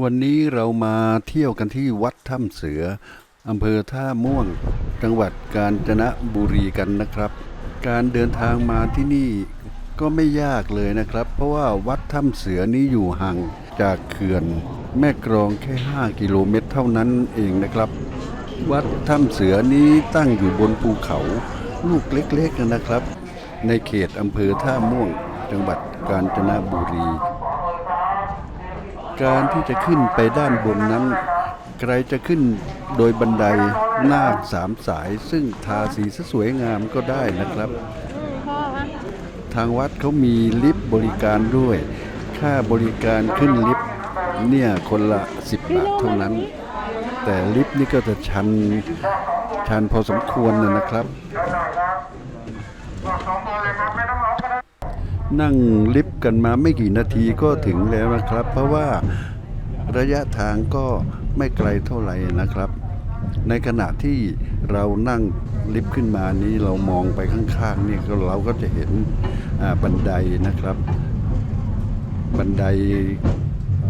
วันนี้เรามาเที่ยวกันที่วัดถ้ำเสืออำเภอท่าม่วง จังหวัดกาญจนบุรีกันนะครับ การเดินทางมาที่นี่ก็ไม่ยากเลยนะครับ เพราะว่าวัดถ้ำเสือนี้อยู่ห่างจากเขื่อนแม่กรองแค่ 5 กิโลเมตรเท่านั้นเองนะครับ วัดถ้ำเสือนี้ตั้งอยู่บนภูเขาลูกเล็กๆนะครับ ในเขตอำเภอท่าม่วง จังหวัดกาญจนบุรี การที่จะขึ้นไปด้านบนนั้น ใครจะขึ้นโดยบันไดนาคสามสาย ซึ่งทาสีสวยงามก็ได้นะครับ ทางวัดเขามีลิฟต์บริการด้วย ค่าบริการขึ้นลิฟต์เนี่ยคนละ 10 บาทเท่านั้น แต่ลิฟต์นี่ก็จะชันชันพอสมควรนะครับ นั่งลิฟต์กันมาไม่กี่นาทีก็ถึงแล้วนะครับ เพราะว่าระยะทางก็ไม่ไกลเท่าไหร่นะครับ ในขณะที่เรานั่งลิฟต์ขึ้นมานี้เรามองไปข้างๆนี่เราก็จะเห็นบันไดนะครับ บันได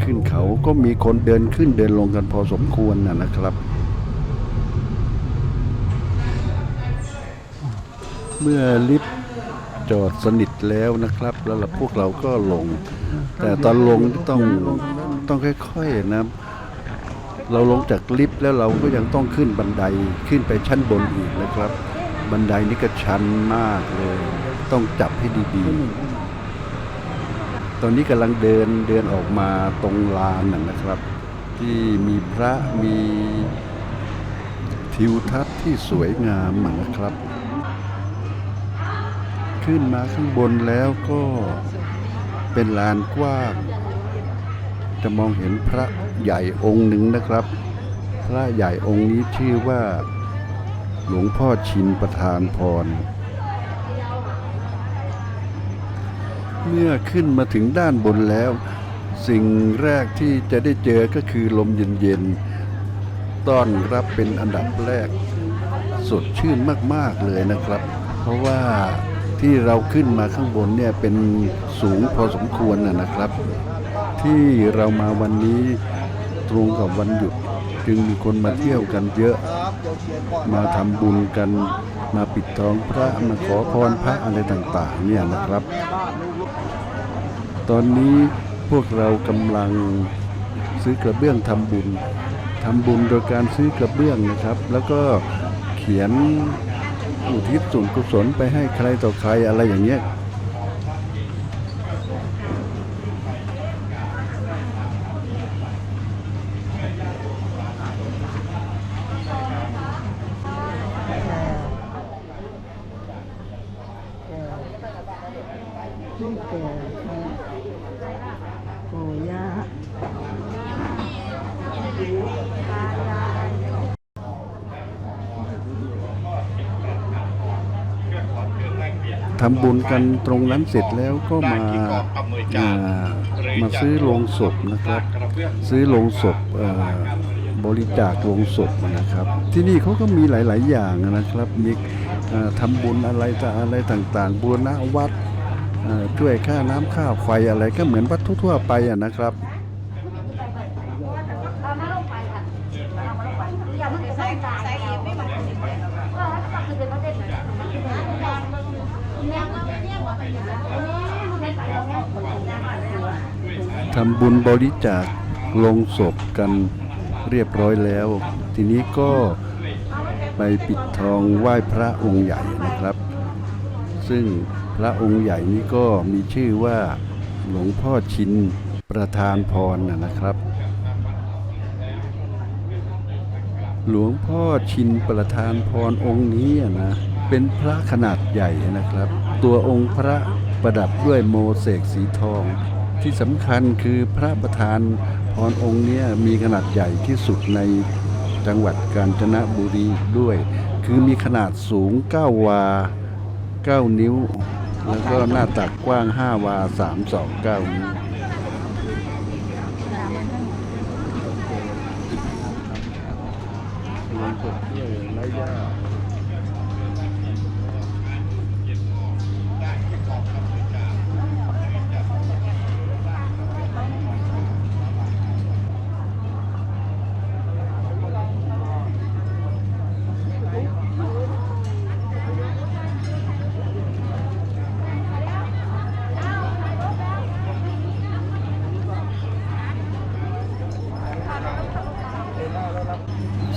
ขึ้นเขาก็มีคนเดินขึ้นเดินลงกันพอสมควรนะนะครับเมื่อลิฟต์ จอดสนิทแล้วนะครับ แล้วเราพวกเราก็ลง แต่ตอนลงต้องต้องค่อยๆนะเราลงจากลิฟต์แล้วเราก็ยังต้องขึ้นบันไดขึ้นไปชั้นบนอีกนะครับ บันไดนี่ก็ชันมากเลย ต้องจับให้ดีๆ ตอนนี้กำลังเดินเดินออกมาตรงลานน่ะนะครับ ที่มีพระมีทิวทัศน์ที่สวยงามนะครับ ขึ้นมาข้างบนแล้วก็เป็นลานกว้าง จะมองเห็นพระใหญ่องค์หนึ่งนะครับ พระใหญ่องค์นี้ชื่อว่า หลวงพ่อชินประธานพร เมื่อขึ้นมาถึงด้านบนแล้ว สิ่งแรกที่จะได้เจอก็คือลมเย็นๆ ต้อนรับเป็นอันดับแรก สดชื่นมากๆเลยนะครับ เพราะว่า ที่เราขึ้นมาข้างบนเนี่ยเป็นสูงพอสมควรนะนะครับ ที่เรามาวันนี้ตรงกับวันหยุด จึงมีคนมาเที่ยวกันเยอะ มาทำบุญกันมาปิดทองพระมาขอพรพระอะไรต่างๆเนี่ยนะครับ ตอนนี้พวกเรากำลังซื้อกระเบื้องทำบุญทำบุญโดยการซื้อกระเบื้องนะครับ แล้วก็เขียน อุทิศส่วนกุศลไปให้ใครต่อใครอะไรอย่างเงี้ย ที่แก่ปู่ย่า ทำบุญกันตรงนั้นเสร็จแล้วก็มาามาซื้อโลงศพนะครับ ซื้อโลงศพบริจาคโลงศพนะครับ ที่นี่เขาก็มีหลาย ๆ อย่างนะครับ มีทำบุญอะไรต่างอะไรต่างๆ บูรณะวัดช่วยค่าน้ำค่าไฟอะไรก็เหมือนวัดทั่ว ๆ ไปนะครับ ทำบุญบริจาคลงศพกันเรียบร้อยแล้ว ทีนี้ก็ไปปิดทองไหว้พระองค์ใหญ่นะครับ ซึ่งพระองค์ใหญ่นี้ก็มีชื่อว่าหลวงพ่อชินประธานพรนะนะครับ หลวงพ่อชินประธานพรองค์นี้นะเป็นพระขนาดใหญ่นะครับ ตัวองค์พระประดับด้วยโมเสกสีทอง ที่สำคัญคือพระประธานพรองค์นี้มีขนาดใหญ่ที่สุดในจังหวัดกาญจนบุรีด้วย คือมีขนาดสูง 9 วา 9 นิ้ว แล้วก็หน้าตักกว้าง 5 วา 3 2 9 นิ้ว ลงศพด้วยไร้ญาติ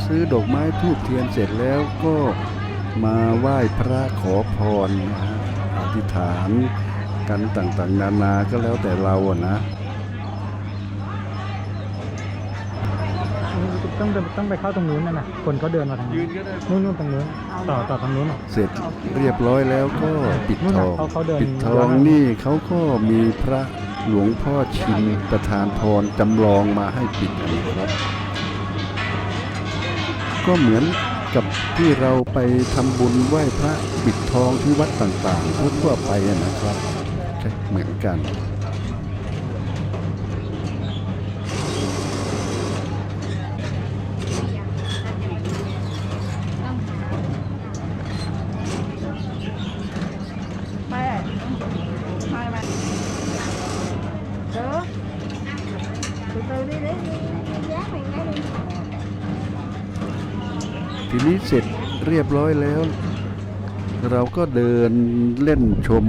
ซื้อ ดอกไม้ทูบเทียนเสร็จแล้วก็มาไหว้พระขอพรนะฮะอธิษฐานกันต่างๆ นานาก็แล้วแต่เราอะนะต้องต้องไปเข้าตรงนู้นนั่นน่ะคนเขาเดินมาทางนู้นนู่นนู่นตรงนู้นต่อต่อตรงนู้นอะเสร็จเรียบร้อยแล้วก็ปิดทองเขาเขาเดินปิดทองนี่เขาก็มีพระหลวงพ่อชินประธานพรจำลองมาให้ปิดนะครับ ก็เหมือนกับที่เราไปทำบุญไหว้พระปิดทองที่วัดต่างๆทั่วๆไปนะครับเหมือนกัน ไปไปไป Được Từ từ đi đi Giá mày ngay đi ทีนี้เสร็จเรียบร้อยแล้ว เราก็เดินเล่นชม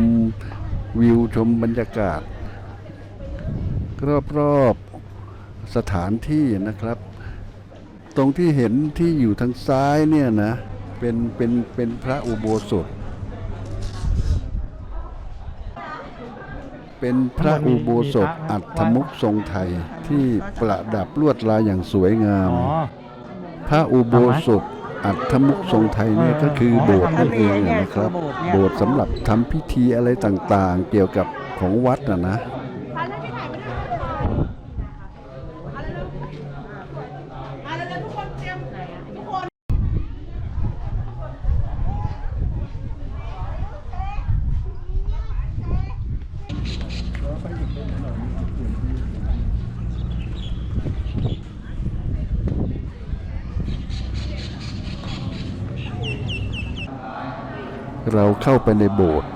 วิวชมบรรยากาศ รอบๆสถานที่นะครับ ตรงที่เห็นที่อยู่ทางซ้ายเนี่ยนะเป็นเป็นเป็นพระอุโบสถ เป็นพระอุโบสถอัฐมุกทรงไทยที่ประดับลวดลายอย่างสวยงามอ๋อพระอุโบสถ อัฐมุกทรงไทยเนี่ยก็คือโบสถ์นั่นเองนะครับ โบสถ์สำหรับทำพิธีอะไรต่างๆ เกี่ยวกับของวัดนะนะ เราเข้าไปในโบสถ์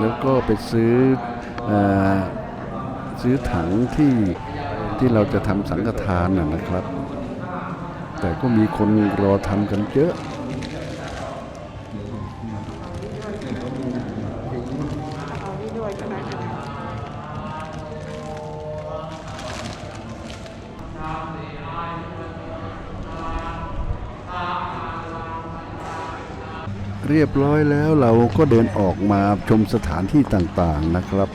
แล้วก็ไปซื้ออซื้อถังที่ที่เราจะทำสังฆทานนะนะครับ แต่ก็มีคนรอทำกันเยอะ เรียบร้อยแล้วเราก็เดินออกมาชมสถานที่ต่างๆนะครับ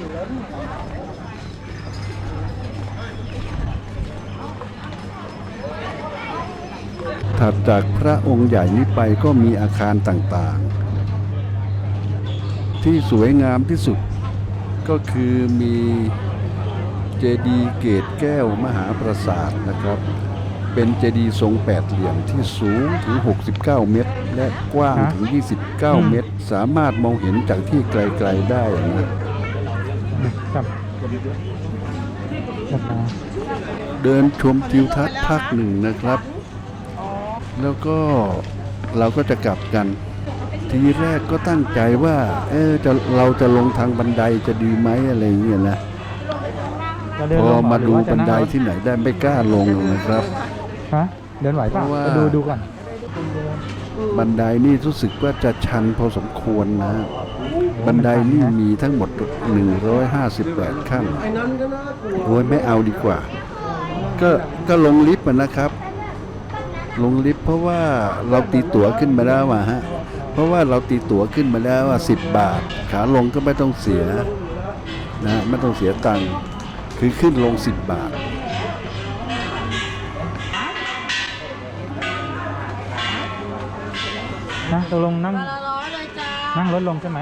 ถัดจากพระองค์ใหญ่นี้ไปก็มีอาคารต่างๆ ที่สวยงามที่สุดก็คือมีเจดีย์เกตแก้วมหาปราสาทนะครับ เป็นเจดีย์ทรงแปดเหลี่ยมที่สูงถึง 69 เมตร และกว้างถึง 29 เมตร สามารถมองเห็นจากที่ไกลๆได้นะกับกับมาเดินชมทิวทัศน์ภาคหนึ่งนะครับ แล้วก็เราก็จะกลับกัน ทีแรกก็ตั้งใจว่า เออจะเราจะลงทางบันไดจะดีไหมอะไรอย่างเงี้ยนะจะเดินพลองเหรมาหรืดูว่าจะบันไดงรถที่ไหนได้ไม่กล้าลงนะครับ ฮะเดินไหวเปล่ะเพราะว่าไปดูดูก่อน บันไดนี่รู้สึกว่าจะชันพอสมควรนะ บันไดนี่มีทั้งหมด 158 ขั้นโอ้ยไม่เอาดีกว่า ก็ก็ลงลิฟต์อะนะครับ ลงลิฟต์เพราะว่าเราตีตั๋วขึ้นมาแล้วอะฮะ เพราะว่าเราตีตั๋วขึ้นมาแล้วอะสิบบาท ขาลงก็ไม่ต้องเสียนะไม่ต้องเสียตังค์ คือขึ้นลงสิบบาท นะตกลงนั่งร้อยเลยจ้านั่งรถลงใช่ไหม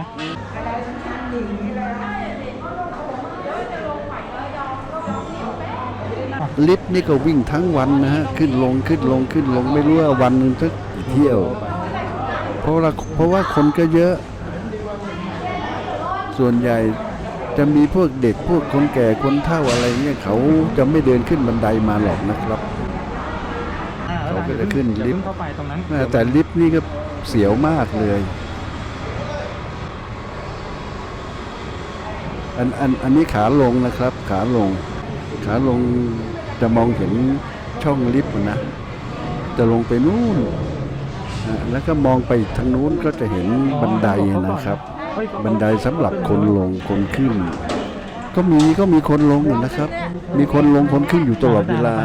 ลิฟต์นี่ก็วิ่งทั้งวันนะฮะ ขึ้นลงขึ้นลงขึ้นลงไม่รู้ว่าวันหนึงสักกี่เที่ยว เพราะว่าเพราะว่าคนก็เยอะ ส่วนใหญ่จะมีพวกเด็กพวกคนแก่คนเฒ่าอะไรเงี้ยเขาจะไม่เดินขึ้นบันไดมาหรอกนะครับอ่เขาก็จะขึ้นอย่าลิฟต์เพิ่งเข้าไปตรงนั้นแม่แต่ลิฟต์นี่ก็ เสียวมากเลย อันอันอันนี้ขาลงนะครับ ขาลง ขาลงจะมองเห็นช่องลิฟต์นะ จะลงไปนู่นอะแล้วก็มองไปทางนู้นก็จะเห็นบันไดนะครับเฮ้ยบันไดสำหรับคนลงคนขึ้น ก็มีก็มีคนลงอยู่นะครับ มีคนลงคนขึ้นอยู่ตลอดเวลา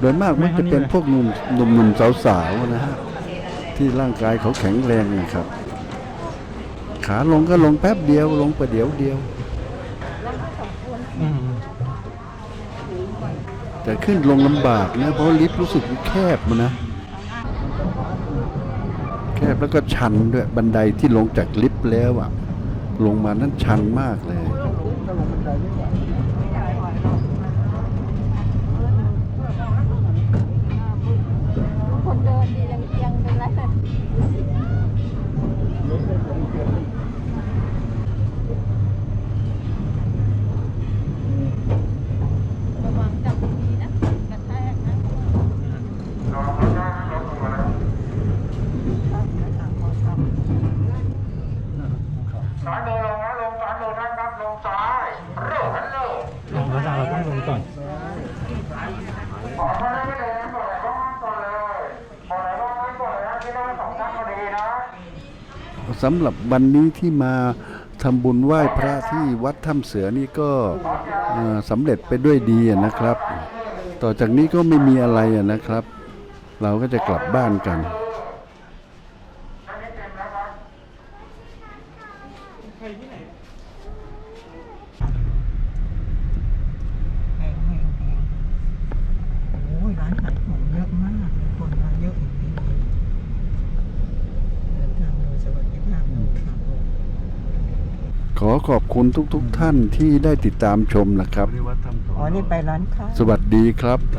โดยมากมันจะเป็นพวกหนุ่มหนุ่มหนุ่มสาวๆนะฮะ ที่ร่างกายเขาแข็งแรงนะครับ ขาลงก็ลงแป๊บเดียว ลงประเดี๋ยวเดียว แต่ขึ้นลงลำบากนะ เพราะลิฟต์รู้สึกแคบมันนะ แคบแล้วก็ชันด้วยบันไดที่ลงจากลิฟต์แล้วอะลงมานั้นชันมากเลย คนเดินดียังเอียงเป็นไรเลยระวังจับดีๆนะกระแทกนะ ซ้ายมือลงนะลงซ้ายมือท่านครับลงซ้ายเร็วหันเร็ว ลงแล้วเราต้องลงก่อน ขอท่านไม่เลยนะก่อนไหนบ้างก่อนเลยก่อนไหนบ้างไม่ก่อนเลยนะที่นั่งสองท่านพอดีนะ สำหรับวันนี้ที่มาทำบุญไหว้พระที่วัดถ้ำเสือนี่ก็สำเร็จไปด้วยดีนะครับ ต่อจากนี้ก็ไม่มีอะไรนะครับ เราก็จะกลับบ้านกันนี้เต็มแล้วครับ แพงแพงแพงโอ้ยร้านขายของเยอะมาก คนมาเยอะอย่างนี้เลยเดินทางโดยสวัสดิภาพโดยขับรถ ขอขอบคุณทุกๆทท่านที่ได้ติดตามชมนะครับ อ๋อ นี่ไปร้านค้า สวัสดีครับเ